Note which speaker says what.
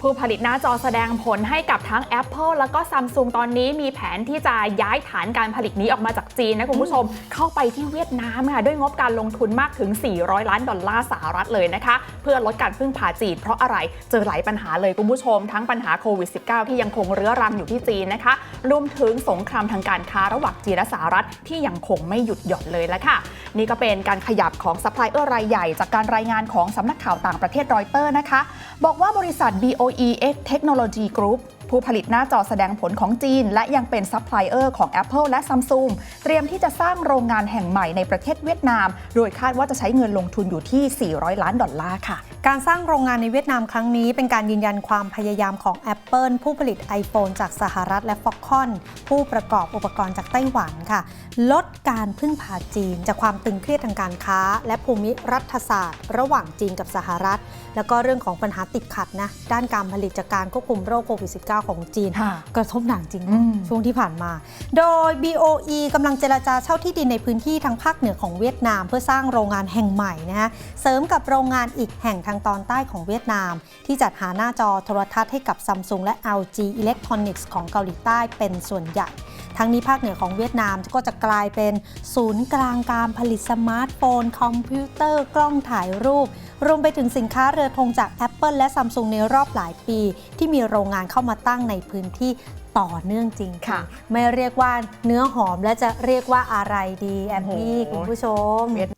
Speaker 1: ผู้ผลิตหน้าจอแสดงผลให้กับทั้ง Apple แล้วก็ Samsung ตอนนี้มีแผนที่จะย้ายฐานการผลิตนี้ออกมาจากจีนนะคุณผู้ชม เข้าไปที่เวียดนามค่ะ ด้วยงบการลงทุนมากถึง 400 ล้านดอลลาร์สหรัฐเลยนะคะ เพื่อลดการพึ่งพาจีน เพราะอะไรเจอหลายปัญหาเลยคุณผู้ชม ทั้งปัญหาโควิด -19 ที่ยังคงเรื้อรังอยู่ที่จีนนะคะรวมถึงสงครามทางการค้าระหว่างจีนและสหรัฐที่ยังคงไม่หยุดหย่อนเลยละค่ะ นี่ก็เป็นการขยับของซัพพลายเออร์รายใหญ่ จากการรายงานของสำนักข่าวต่างประเทศรอยเตอร์นะคะ บอกว่าบริษัท BOE X Technology Group ผู้ผลิตหน้าจอแสดงผลของจีน และยังเป็นซัพพลายเออร์ของ Apple และ Samsung เตรียมที่จะสร้างโรงงานแห่งใหม่ในประเทศเวียดนาม โดยคาดว่าจะใช้เงินลงทุนอยู่ที่ 400 ล้านดอลลาร์ค่ะ
Speaker 2: การสร้างโรงงานในเวียดนามครั้งนี้เป็นการยืนยันความพยายามของ Apple ผู้ผลิต iPhone จากสหรัฐและ Foxconn ผู้ประกอบอุปกรณ์จากไต้หวันค่ะ ลดการพึ่งพาจีน จากความตึงเครียดทางการค้า และภูมิรัฐศาสตร์ ระหว่างจีนกับสหรัฐ แล้วก็เรื่องของปัญหาติดขัดนะด้านการผลิตจากการควบคุมโรคโควิด -19 ของจีน
Speaker 1: ค่ะ
Speaker 2: กระทบหนักจริง
Speaker 1: อื
Speaker 2: นะ
Speaker 1: ม
Speaker 2: ช่วงที่ผ่านมา โดย BOE กำลังเจรจาเช่าที่ดินในพื้นที่ทางภาคเหนือของเวียดนาม เพื่อสร้างโรงงานแห่งใหม่นะฮะเสริมกับโรงงานอีกแห่งทางตอนใต้ของเวียดนาม ที่จัดหาหน้าจอโทรทัศน์ให้กับ Samsung และ LG Electronics ของเกาหลีใต้เป็นส่วนใหญ่ ทั้งนี้ภาคเหนือของเวียดนามก็จะกลายเป็นศูนย์กลางการผลิตสมาร์ทโฟน คอมพิวเตอร์ กล้องถ่ายรูป รวมไปถึงสินค้าเรือธงจาก Apple และ Samsung ในรอบหลายปี ที่มีโรงงานเข้ามาตั้งในพื้นที่ต่อเนื่องจริง
Speaker 1: ค่ะ
Speaker 2: ไม่เรียกว่าเนื้อหอมและจะเรียกว่าอะไรดีแอมมี่
Speaker 1: โอ้โห
Speaker 2: คุณผู้ชม